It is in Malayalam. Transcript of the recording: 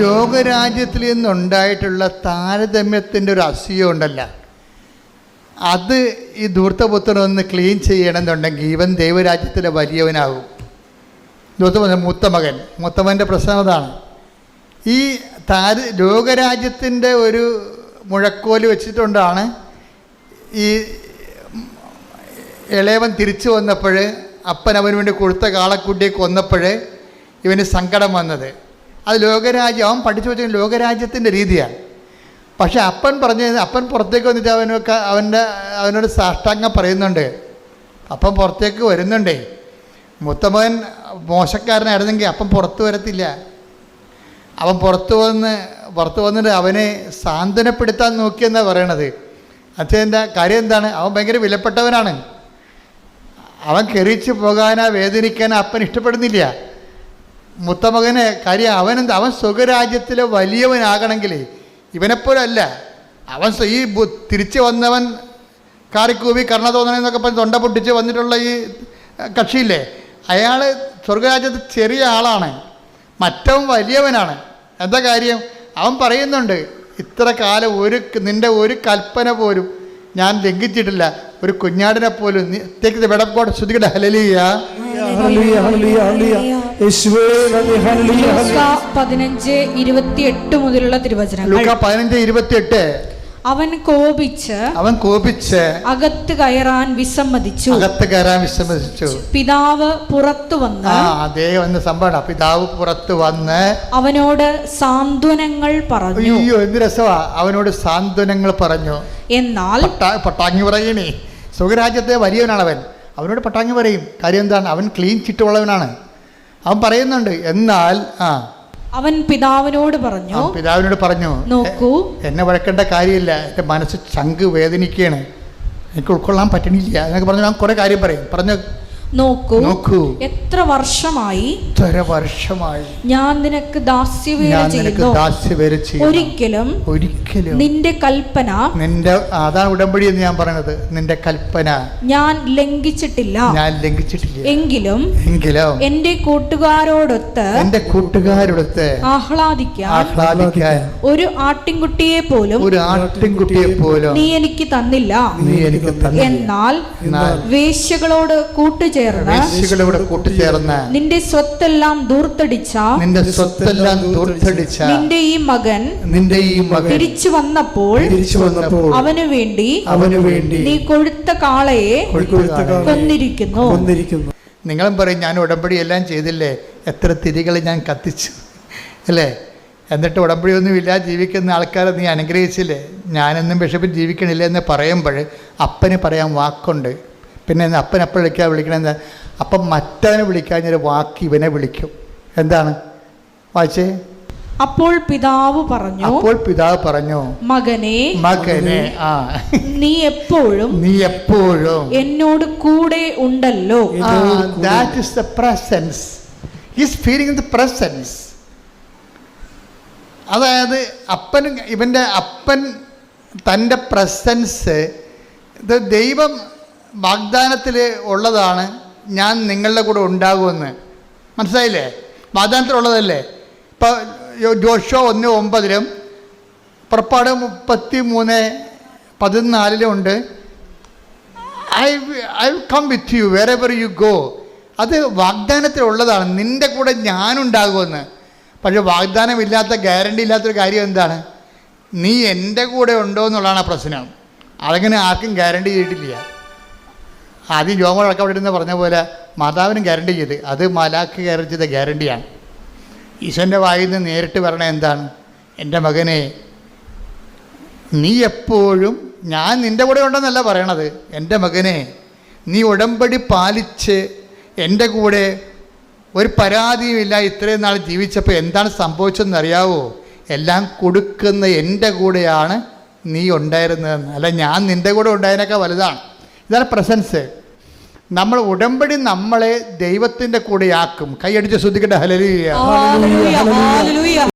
ലോകരാജ്യത്തിൽ നിന്നുണ്ടായിട്ടുള്ള താരതമ്യത്തിന്റെ ഒരു അസൂയ ഉണ്ടല്ല. അത് ഈ ധൂർത്തപുത്രനൊന്ന് ക്ലീൻ ചെയ്യണമെന്നുണ്ടെങ്കിൽ ഇവൻ ദൈവരാജ്യത്തിലെ വലിയവനാകും. ധൂർത്തപുത്രൻ മൂത്ത മകൻ. മൂത്തമകന്റെ പ്രശ്നം അതാണ്. ഈ താര ലോകരാജ്യത്തിന്റെ ഒരു മുഴക്കോൽ വെച്ചിട്ടുകൊണ്ടാണ് ഈ ഇളയവൻ തിരിച്ചു വന്നപ്പോൾ അപ്പൻ അവന് വേണ്ടി കൊടുത്ത കാളക്കുട്ടിയെ കൊന്നപ്പോൾ ഇവന് സങ്കടം വന്നത്. അത് ലോകരാജ്യം അവൻ പഠിച്ചു വെച്ച ലോകരാജ്യത്തിന്റെ രീതിയാണ്. പക്ഷേ അപ്പൻ പറഞ്ഞു അപ്പൻ പുറത്തേക്ക് വന്നിട്ട് അവനൊക്കെ അവന്റെ അവനോട് സാഷ്ടാംഗം പറയുന്നുണ്ട്. അപ്പൻ പുറത്തേക്ക് വരുന്നുണ്ടേ. മുത്തമകൻ മോശക്കാരനായിരുന്നെങ്കിൽ അപ്പം പുറത്തു വരത്തില്ല. അവൻ പുറത്തു വന്ന് പുറത്തു വന്നിട്ട് അവനെ സാന്ത്വനപ്പെടുത്താൻ നോക്കിയെന്നാണ് പറയണത്. അച്ഛന്റെ കാര്യം എന്താണ്? അവൻ ഭയങ്കര വിലപ്പെട്ടവനാണ്. അവൻ കെറിച്ച് പോകാനാ വേദനിക്കാനാ അപ്പൻ ഇഷ്ടപ്പെടുന്നില്ല. മുത്തമകന് കാര്യം അവനെന്താ അവൻ സ്വകരാജ്യത്തിലെ വലിയവനാകണമെങ്കിൽ ഇവനെപ്പോലല്ല. അവൻ ഈ തിരിച്ച് വന്നവൻ കാറിക്കൂവി കർണ തോന്നണെന്നൊക്കെ പറഞ്ഞ് തൊണ്ട പൊട്ടിച്ച് വന്നിട്ടുള്ള ഈ കക്ഷിയില്ലേ? അയാൾ സ്വർഗരാജ്യത്ത് ചെറിയ ആളാണ്. മറ്റവൻ വലിയവനാണ്. എന്താ കാര്യം? അവൻ പറയുന്നുണ്ട് ഇത്ര കാലം ഒരു നിന്റെ ഒരു കൽപ്പന പോലും ഞാൻ ലംഘിച്ചിട്ടില്ല. ഒരു കുഞ്ഞാടിനെ പോലും നീ തേക്ക് വെടക്കോട്ട് ശ്രുതികട. ഹലലിയ പതിനഞ്ച് ഇരുപത്തിയെട്ട് മുതലുള്ള തിരുവചനം. അവൻ കോപിച്ച് അവൻ കോപിച്ച് അകത്ത് കയറാൻ വിസമ്മതിച്ചു. അകത്ത് കയറാൻ വിസമ്മതിച്ചു. പിതാവ് പുറത്തു വന്ന് ആ അതേ വന്ന സംഭവമാണ് പിതാവ് പുറത്തു വന്ന് അവനോട് സാന്ത്വനങ്ങൾ പറഞ്ഞു. അയ്യോ എന്ത് രസമാ. അവനോട് സാന്ത്വനങ്ങൾ പറഞ്ഞു. എന്നാൽ പട്ടാങ്ങി പറയണേ. സുഖരാജ്യത്തെ വലിയവനാണ് അവൻ അവനോട് പട്ടാങ്ങി പറയും. കാര്യം എന്താണ്? അവൻ ക്ലീൻ ചിട്ടുള്ളവനാണ് അവൻ പറയുന്നുണ്ട് എന്നാൽ ആ. അവൻ പിതാവിനോട് പറഞ്ഞു പിതാവിനോട് പറഞ്ഞു നോക്കൂ എന്നെ വഴക്കേണ്ട കാര്യമില്ല എന്റെ മനസ്സ് ചങ്ക് വേദനിക്കുകയാണ് എനിക്ക് ഉൾക്കൊള്ളാൻ പറ്റണില്ല എന്നൊക്കെ പറഞ്ഞു ഞാൻ കുറേ കാര്യം പറയും. പറഞ്ഞു നോക്കൂ. നോക്കൂ. എത്ര വർഷമായി? ഇത്ര വർഷമായി ഞാൻ നിനക്ക് ദാസ്യവേല ചെയ്യുന്നു. ദാസ്യവേല ഒരിക്കലും ഒരിക്കലും നിന്റെ കൽപ്പന നിന്റെ അതാ ഉടമ്പടി എന്ന് ഞാൻ പറഞ്ഞത് നിന്റെ കൽപ്പന ഞാൻ ലംഘിച്ചിട്ടില്ല. ഞാൻ ലംഘിച്ചിട്ടില്ല. എങ്കിലും എങ്കിലും എന്റെ കൂട്ടുകാരോടൊത്ത് എന്റെ കൂട്ടുകാരോടൊത്ത് ആഹ്ലാദിക്കാൻ ആഹ്ലാദിക്കാൻ ഒരു ആട്ടിൻകുട്ടിയെ പോലും ഒരു ആട്ടിൻകുട്ടിയെ പോലും നീ എനിക്ക് തന്നില്ല. നീ എനിക്ക് എന്നാൽ വേശ്യകളോട് വേശ്യകളോട് കൂട്ടുചേർന്ന് വേശ്യകളോട് കൂട്ടുചേർന്ന് നിന്റെ സ്വത്തെല്ലാം ദൂർത്തടിച്ച നിന്റെ സ്വത്തെല്ലാം ദൂർത്തടിച്ച നിന്റെ ഈ മകൻ നിന്റെ ഈ മകൻ തിരിച്ചു വന്നപ്പോൾ തിരിച്ചു വന്നപ്പോൾ അവനു വേണ്ടി അവന് വേണ്ടി നീ കൊഴുത്ത കാളയെ കൊന്നിരിക്കുന്നു. കൊന്നിരിക്കുന്നു. നിങ്ങളും പറയും ഞാൻ ഉടമ്പടി എല്ലാം ചെയ്തില്ലേ? എത്ര തിരികൾ ഞാൻ കത്തിച്ചു. അല്ലേ? എന്നിട്ട് ഉടമ്പടി ഒന്നുമില്ല ജീവിക്കുന്ന ആൾക്കാരെ നീ അനുഗ്രഹിച്ചില്ലേ? ഞാനെന്നും ബിഷപ്പിൽ ജീവിക്കണില്ല എന്ന് പറയുമ്പോൾ അപ്പന് പറയാൻ വാക്കുണ്ട്. പിന്നെ അപ്പൻ അപ്പം വിളിക്കാൻ വിളിക്കണമെന്ന് അപ്പം മറ്റവനെ വിളിക്കാൻ ഒരു വാക്ക് ഇവനെ വിളിക്കും. എന്താണ്? വായിച്ചേ? അപ്പോൾ പിതാവ് പറഞ്ഞു അപ്പോൾ പിതാവ് പറഞ്ഞു മകനെ മകനെ ആ. നീ എപ്പോഴും നീ എപ്പോഴും എന്നോട് കൂടെ ഉണ്ടല്ലോ. That is the presence is feeling the presence അതായത് അപ്പൻ ഇവന്റെ അപ്പൻ തന്റെ പ്രസൻസ് ദൈവം വാഗ്ദാനത്തിൽ ഉള്ളതാണ് ഞാൻ നിങ്ങളുടെ കൂടെ ഉണ്ടാകുമെന്ന്. മനസ്സിലായില്ലേ? വാഗ്ദാനത്തിലുള്ളതല്ലേ ഇപ്പോൾ ജോഷോ ഒന്ന് ഒമ്പതിലും പുറപ്പാട് മുപ്പത്തി മൂന്ന് പതിനാലിലും ഉണ്ട്. I I come with you where ever you go അത് വാഗ്ദാനത്തിലുള്ളതാണ് നിന്റെ കൂടെ ഞാനുണ്ടാകുമെന്ന് പക്ഷെ വാഗ്ദാനമില്ലാത്ത ഗ്യാരണ്ടി ഇല്ലാത്തൊരു കാര്യം എന്താണ്? നീ എന്റെ കൂടെ ഉണ്ടോ എന്നുള്ളതാണ് പ്രശ്നം. അതങ്ങനെ ആർക്കും ഗ്യാരണ്ടി ചെയ്തിട്ടില്ല. ആദ്യം ജോമോളൊക്കെ അവിടെ ഇരുന്ന് പറഞ്ഞ പോലെ മാതാവിനും ഗ്യാരണ്ടി ചെയ്ത്. അത് മലാക്ക് കയറി ചെയ്ത ഗ്യാരണ്ടിയാണ് ഈശോന്റെ വായിൽ നിന്ന് നേരിട്ട് പറയണ എന്താണ്? എന്റെ മകനെ നീ എപ്പോഴും ഞാൻ നിന്റെ കൂടെ ഉണ്ടെന്നല്ല പറയണത്. എന്റെ മകനെ നീ ഉടമ്പടി പാലിച്ച് എന്റെ കൂടെ ഒരു പരാതിയുമില്ല ഇത്രയും നാൾ ജീവിച്ചപ്പോൾ എന്താണ് സംഭവിച്ചതെന്ന് അറിയാവോ? എല്ലാം കൊടുക്കുന്ന എന്റെ കൂടെയാണ് നീ ഉണ്ടായിരുന്നതെന്ന്. അല്ല ഞാൻ നിന്റെ കൂടെ ഉണ്ടായതിനൊക്കെ വലുതാണ്. ഇതാണ് പ്രസൻസ് നമ്മൾ ഉടമ്പടി നമ്മളെ ദൈവത്തിന്റെ കൂടെയാക്കും. കൈയടിച്ച് ശ്രദ്ധിക്കട്ടെ. Hallelujah hallelujah, hallelujah.